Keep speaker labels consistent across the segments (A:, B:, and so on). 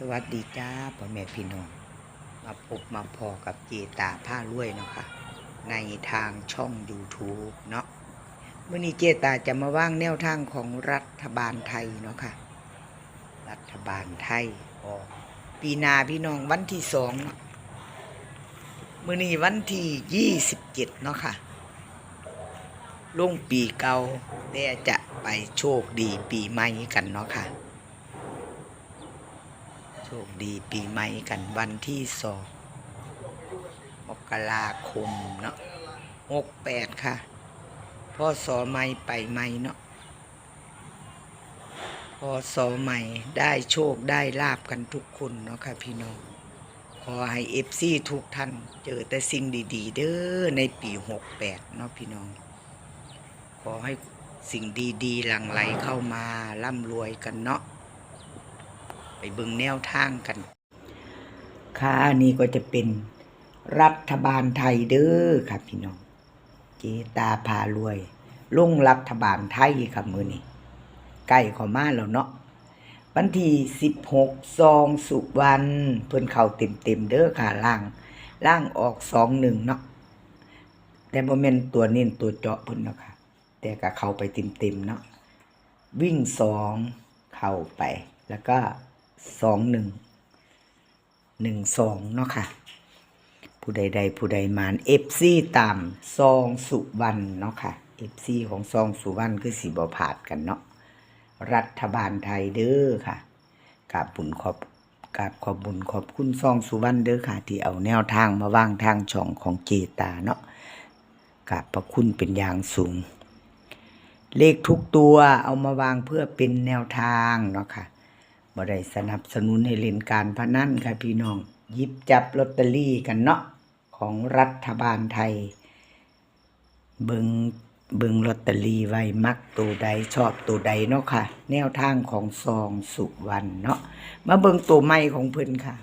A: สวัสดีจ้าพ่อแม่พี่น้อง มาพบมาพอกับเจตาผ้ารวยเนาะค่ะ ในทางช่อง YouTube เนาะมื่อนี้เจตาจะมาว่างแนวทางของรัฐบาลไทยเนาะค่ะ รัฐบาลไทยออกปีนาพี่น้องวันที่สองมื่อนี้วันที่ยี่สิบเจ็ดเนาะค่ะลงปีเก่าแต่จะไปโชคดีปีใหม่กันเนาะค่ะ โชคดีปีใหม่กันวันที่สองมกราคมเนาะหกแปดค่ะ พ่อสอใหม่ไปใหม่เนาะพ่อสอใหม่ได้โชคได้ลาบกันทุกคนเนาะค่ะพี่น้อง ขอให้เอฟซีทุกท่านเจอแต่สิ่งดี ๆ เด้อในปีหกแปดเนาะพี่น้อง ขอให้สิ่งดี ๆ หลั่งไหลเข้ามาร่ำรวยกันเนาะ ไปเบิ่งแนวทางกัน ค่ะนี่ก็จะเป็นรัฐบาลไทยเด้อครับพี่น้อง เจตาพารวยลงรัฐบาลไทยครับมือนี้ใกล้ขอมาแล้วเนาะวันที่สิบหกซองสุวรรณเพิ่นเข้าเต็มเต็มเด้อค่ะล่าง ล่างออกสองหนึ่งเนาะแต่โมเมนตัวเน้นตัวเจาะเพิ่นเนาะค่ะ แต่ก็เข้าไปเต็มเต็มเนาะวิ่งสองเข้าไปแล้วก็ สองหนึ่งหนึ่งสองเนาะค่ะ ผู้ใดใดผู้ใดมานเอฟซีตามซองสุวรรณเนาะค่ะเอฟซีของซองสุวรรณคือสีบผาดกันเนาะรัฐบาลไทยเด้อค่ะกราบบุญขอบกราบขอบบุญขอบคุณซองสุวรรณเด้อค่ะ ที่เอาแนวทางมาวางทางช่องของเจตาเนาะกราบพระคุณเป็นอย่างสูง เลขทุกตัวเอามาวางเพื่อเป็นแนวทางเนาะค่ะ บ่ได้สนับสนุนให้เล่นการพนันค่ะพี่น้องหยิบจับลอตเตอรี่กันเนาะของรัฐบาลไทย เบิงเบิงลอตเตอรี่ไว้มักตัวใดชอบตัวใดเนาะค่ะ แนวทางของซองสุวรรณเนาะมาเบิงตัวใหม่ของเพิ่นค่ะ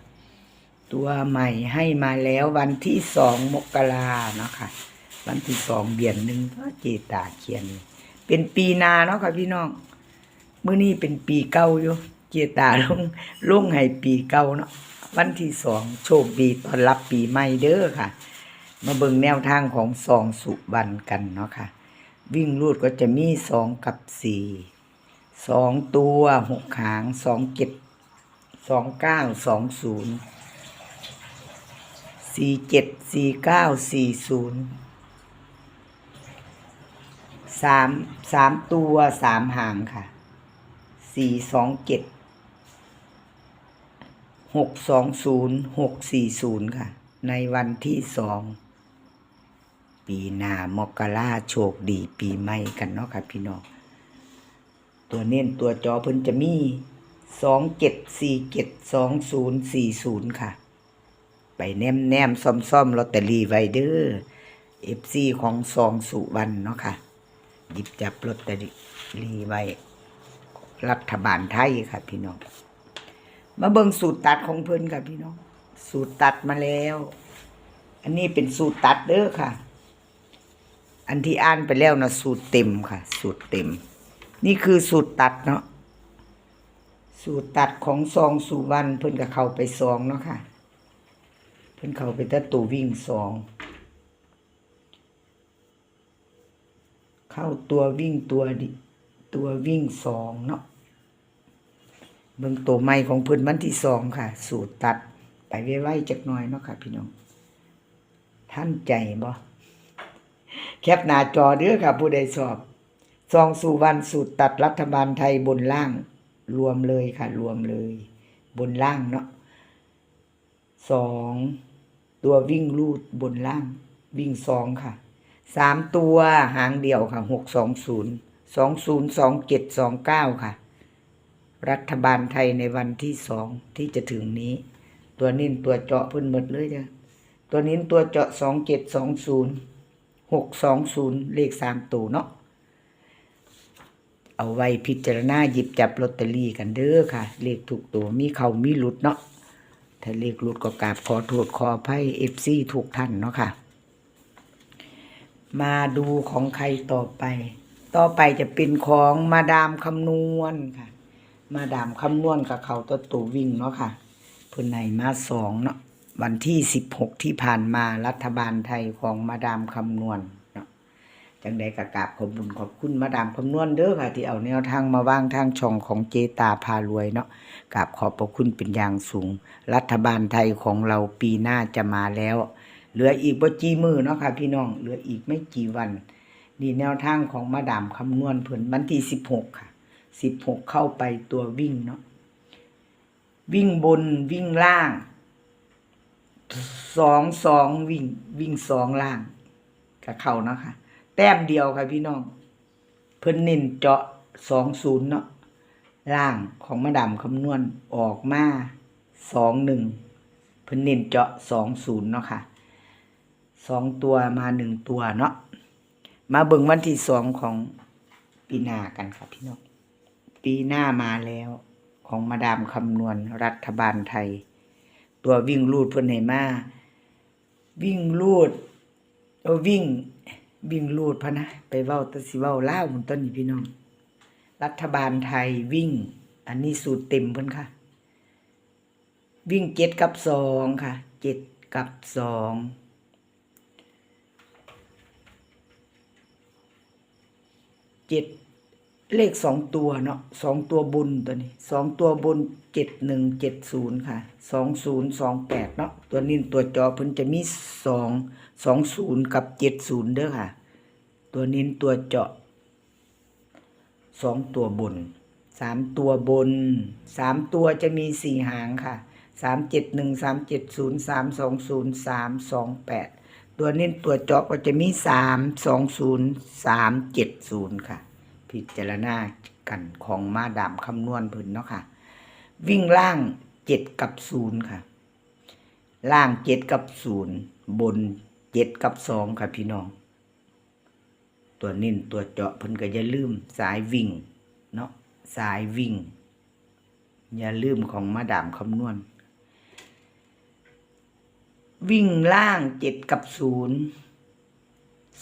A: ตัวใหม่ให้มาแล้ววันที่สองมกราเนาะค่ะ วันที่สองเดือนหนึ่งพระเจตาเขียน เป็นปีนาเนาะค่ะพี่น้องเมื้อนี้เป็นปีเก่าอยู่ เจตาลงลงให้ปีเก่าเนาะวันที่สองโชคดีตอนรับปีใหม่เด้อค่ะ มาเบิ่งแนวทางของสองสุวรรณกันเนาะค่ะ วิ่งรูดก็จะมีสองกับสี่สองตัวหกหางสองเจ็ดสองเก้าสองศูนย์สี่เจ็ดสี่เก้าสี่ศูนย์สามสามตัวสามหางค่ะสี่สองเจ็ด หกสองศูนย์หกสี่ศูนย์ค่ะ ในวันที่สองปีหน้ามกราโชคดีปีใหม่กันเนาะค่ะพี่น้องตัวเน้นตัวจอเพิ่นจะมีสองเจ็ดสี่เจ็ดสองศูนย์สี่ศูนย์ค่ะ ไปแนมแนมซ่อมซ่อมลอตเตอรี่ไว้เด้อเอฟซีของซองสุวรรณเนาะค่ะ หยิบจับลอตเตอรี่ไว้ รัฐบาลไทยค่ะพี่น้อง มาเบิ่งสูตรตัดของเพิ่นค่ะพี่น้อง สูตรตัดมาแล้ว อันนี้เป็นสูตรตัดเด้อค่ะ อันที่อ่านไปแล้วนะสูตรเต็มค่ะ สูตรเต็ม นี่คือสูตรตัดเนาะสูตรตัดของซองสุวรรณเพิ่นก็เขาไปซองเนาะค่ะ เพิ่นเขาไปตะตูวิ่งซอง เข้าตัววิ่งตัวดิตัววิ่งสองเนาะ เบิ่งตัวใหม่ของเพิ่นวันที่สองค่ะ สูตรตัดไปไว้ๆจักหน่อยเนาะค่ะ พี่น้อง ท่านใจบ่แคปหน้าจอเด้อค่ะ ผู้ใดสอบซองสู่วันสูตรตัดรัฐบาลไทยบนล่าง รวมเลยค่ะ รวมเลย บนล่างเนาะสองตัววิ่งลูดบนล่าง วิ่งสองค่ะสามตัวหางเดียวค่ะหกสองศูนย์สองศูนย์สองเจ็ดสองเก้าค่ะ รัฐบาลไทยในวันที่สองที่จะถึงนี้ ตัวนิ้นตัวเจาะพิ่นหมดเลยเด้อตัวนิ้นตัวเจาะสองเจ็ดสองศูนย์หกสองศูนย์เลขสามตัวเนาะเอาไว้พิจารณาหยิบจับลอตเตอรี่กันเด้อค่ะ เลขถูกตัวมีเขามีหลุดเนาะถ้าเลขหลุดก็กราบขอโทษขออภัยเอฟซีทุกท่านเนาะค่ะ มาดูของใครต่อไป ต่อไปจะเป็นของมาดามคำนวณค่ะ มาดามคำนวณกับเขาตัวตูวิ่งเนาะค่ะเพิ่นให้มาสองเนาะวันที่สิบหกที่ผ่านมารัฐบาลไทยของมาดามคำนวณเนาะจังใดกะกาบขอบคุญขอบคุณมาดามคำนวณเด้อค่ะ ที่เอาแนวทางมาวางทางช่องของเจตาพารวยเนาะกราบขอบพระคุณเป็นอย่างสูง รัฐบาลไทยของเราปีหน้าจะมาแล้ว เหลืออีกบ่กี่มือเนาะค่ะ พี่น้องเหลืออีกไม่กี่วันนี่แนวทางของมาดามคำนวณเพิ่นวันที่สิบหกค่ะ สิบหกเข้าไปตัววิ่งเนาะวิ่งบนวิ่งล่างสองสองวิ่งวิ่งสองล่างกับเขาเนาะค่ะแต้มเดียวค่ะพี่น้อง เพิ่นเน้นเจาะสองศูนย์เนาะล่างของมาดามคำนวณออกมาสองหนึ่งเพิ่นเน้นเจาะสองศูนย์เนาะค่ะสองตัวมาหนึ่งตัวเนาะมาเบิ่งวันที่สองของปีหน้ากันครับพี่น้อง ปีหน้ามาแล้ว ของมาดามคำนวณรัฐบาลไทย ตัววิ่งลูดเพิ่นให้มา วิ่งลูดเออวิ่ง วิ่งลูดพะนะ ไปเว้าตะสิเว้าลาวหมันต้นนี่พี่น้อง รัฐบาลไทยวิ่ง อันนี้สูตรเต็มเพิ่อนค่ะ วิ่งเจ็ดกับสองค่ะเจ็ดกับสองเจ็ด เลขสองตัวเนาะสองตัวบนตัวนี้สองตัวบนเจ็ดหนึ่งเจ็ดศูนย์ค่ะสองศูนย์สองแปดเนาะตัวนี้ตัวจอเพิ่นจะมีสองสองศูนย์กับเจ็ดศูนย์เด้อค่ะ ตัวนี้ตัวเจาะสองตัวบนสามตัวบนสามตัวจะมีสี่หางค่ะสามเจ็ดหนึ่งสามเจ็ดศูนย์สามสองศูนย์สามสองแปดตัวนี้ตัวจาะก็จะมีสามสองศูนย์สามเจ็ดศูนย์ค่ะ พิจารณากันของมาดามคำนวณเพิ่นเนาะค่ะ วิ่งล่างเจ็ดกับศูนย์ค่ะ ล่างเจ็ดกับศูนย์บนเจ็ดกับสองค่ะพี่น้อง ตัวนิ่นตัวเจาะเพิ่นก็อย่าลืมสายวิ่งเนาะสายวิ่ง อย่าลืมของมาดามคำนวณ วิ่งล่างเจ็ดกับศูนย์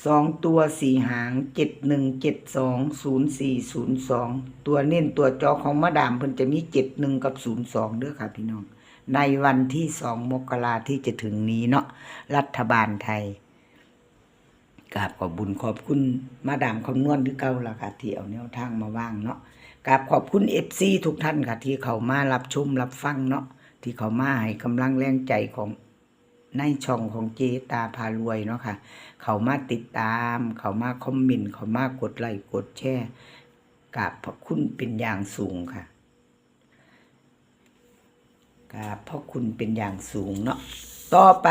A: สองตัวสี่หางเจ็ดหนึ่งเจ็ดสองศูนย์สี่ศูนย์สองตัวเน้นตัวจอของมาดามเพิ่นจะมีเจ็ดหนึ่งกับศูนย์สองเด้อค่ะพี่น้อง ในวันที่สองมกราที่จะถึงนี้เนาะรัฐบาลไทยกราบขอบบุญขอบคุณมาดามคำนวณที่เก่าละค่ะที่เอาแนวทางมาว่างเนาะกราบขอบคุณเอฟซีทุกท่านค่ะที่เขามารับชมรับฟังเนาะที่เขามาให้กำลังแรงใจของ ในช่องของเจตาพารวยเนาะค่ะ เขามาติดตาม เขามาคอมเมนต์ เขามากดไลค์กดแชร์กราบพระคุณเป็นอย่างสูงค่ะกราบพระคุณเป็นอย่างสูงเนาะ ต่อไป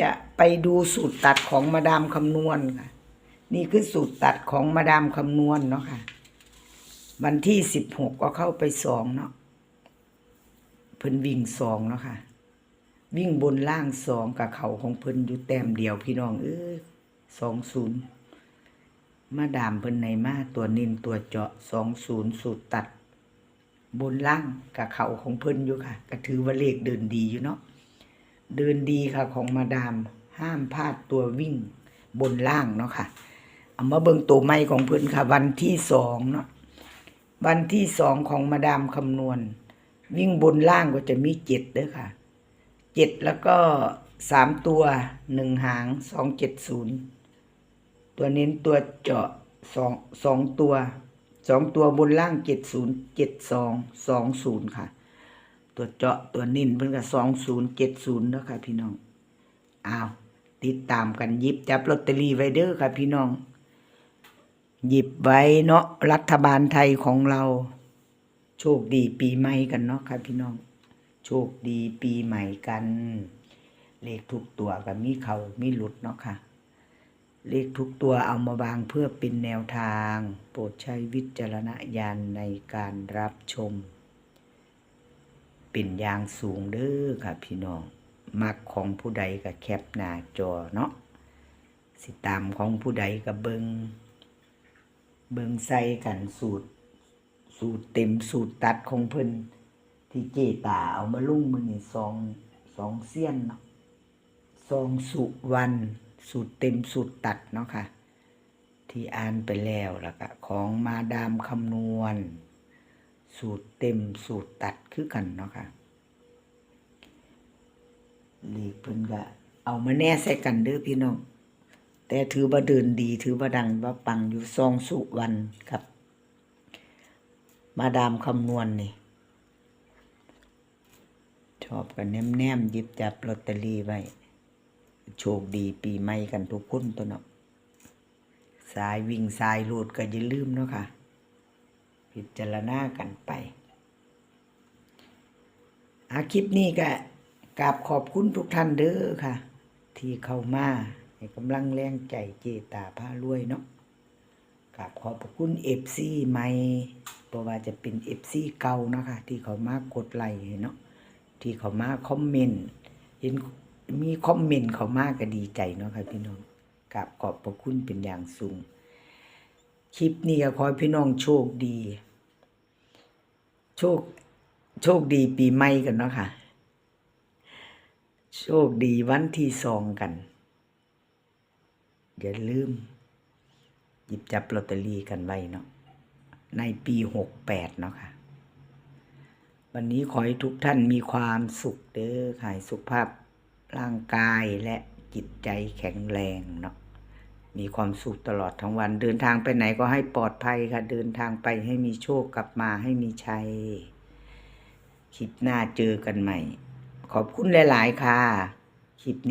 A: จะไปดูสูตรตัดของมาดามคำนวณค่ะ นี่คือสูตรตัดของมาดามคำนวณเนาะค่ะ วันที่สิบหกก็เข้าไปสองเนาะเพิ่นวิ่งสองเนาะค่ะ วิ่งบนล่างสองกับเขาของเพิ่นอยู่แต้มเดียวพี่น้อง เอ้ยสองศูนย์มาดามเพิ่นในมาตัวนินตัวเจาะสองศูนย์สูตรตัด บนล่างกับเขาของเพิ่นอยู่ค่ะ ก็ถือว่าเลขเดินดีอยู่เนาะเดินดีค่ะของมาดามห้ามพลาดตัววิ่งบนล่างเนาะค่ะเอามาเบิ่งตัวไม้ของเพิ่นค่ะ วันที่สองเนาะวันที่สองของมาดามคำนวณ วิ่งบนล่างก็จะมีเจ็ดเด้อค่ะ เจ็ดแล้วก็สามตัวหนึ่งหางสองเจ็ดศูนย์ตัวเน้นตัวเจาะสองสองตัวสองตัวบนล่างเจ็ดศูนย์เจ็ดสองสองศูนย์ค่ะ ตัวเจาะตัวนิ่นเพิ่นกับสองศูนย์เจ็ดศูนย์แล้วค่ะพี่น้องอ้าวติดตามกันยิบจับลอตเตอรี่ไว้เด้อค่ะพี่น้อง หยิบไว้เนาะรัฐบาลไทยของเรา โชคดีปีใหม่กันเนาะค่ะพี่น้อง โชคดีปีใหม่กัน เลขทุกตัวก็มีเขามีหลุดเนาะค่ะ เลขทุกตัวเอามาวางเพื่อเป็นแนวทาง โปรดใช้วิจารณญาณในการรับชม เป็นอย่างสูงเด้อค่ะพี่น้องมักของผู้ใดก็แคปหน้าจอเนาะสิตามของผู้ใดก็เบิงเบิงใส่กันสูตร สูตรเต็มสูตรตัดของเพิ่น ที่เจตาเอามาลุ่งมือนี่สองสองเสี้ยนเนาะสองสุวรรณสูตรเต็มสูตรตัดเนาะค่ะ ที่อ่านไปแล้วแล้วก็ของมาดามคำนวณ สูตรเต็มสูตรตัดคือกันเนาะค่ะเลขเพิ่นก็เอามาแน่ใส่กันเด้อพี่น้องแต่ถือว่าเดินดีถือว่าดังว่าปังอยู่ซองสุวรรณครับ มาดามคำนวณนี่ ชอบกันแนมๆหยิบจับลอตเตอรี่ไว้ โชคดีปีใหม่กันทุกคนตัวเนาะสายวิ่งสายโลดก็อย่าลืมเนาะค่ะ พิจารณากันไปอาคลิปนี้ก็กราบขอบคุณทุกท่านเด้อค่ะ ที่เข้ามาให้กำลังแรงใจเจตาผ้ารวยเนาะกราบขอบคุณเอฟซีใหม่เพราะว่าจะเป็นเอฟซีเก่านะคะที่เขามากดไลค์เนาะ ที่เขามาคอมเมนต์เห็นมีคอมเมนต์เขามากก็ดีใจเนาะค่ะพี่น้องกราบขอบพระคุณเป็นอย่างสูง คลิปนี้ก็ขอพี่น้องโชคดี โชค โชคดีปีใหม่กันเนาะค่ะ โชคดีวันที่สองกัน อย่าลืม หยิบจับลอตเตอรี่กันไว้เนาะในปีหกแปดเนาะค่ะ วันนี้ขอให้ทุกท่านมีความสุขเด้อขายสุขภาพร่างกายและจิตใจแข็งแรงเนาะ มีความสุขตลอดทั้งวัน เดินทางไปไหนก็ให้ปลอดภัยค่ะ เดินทางไปให้มีโชคกลับมาให้มีชัย คลิปหน้าเจอกันใหม่ ขอบคุณหลาย ๆ ค่ะ คลิปนี้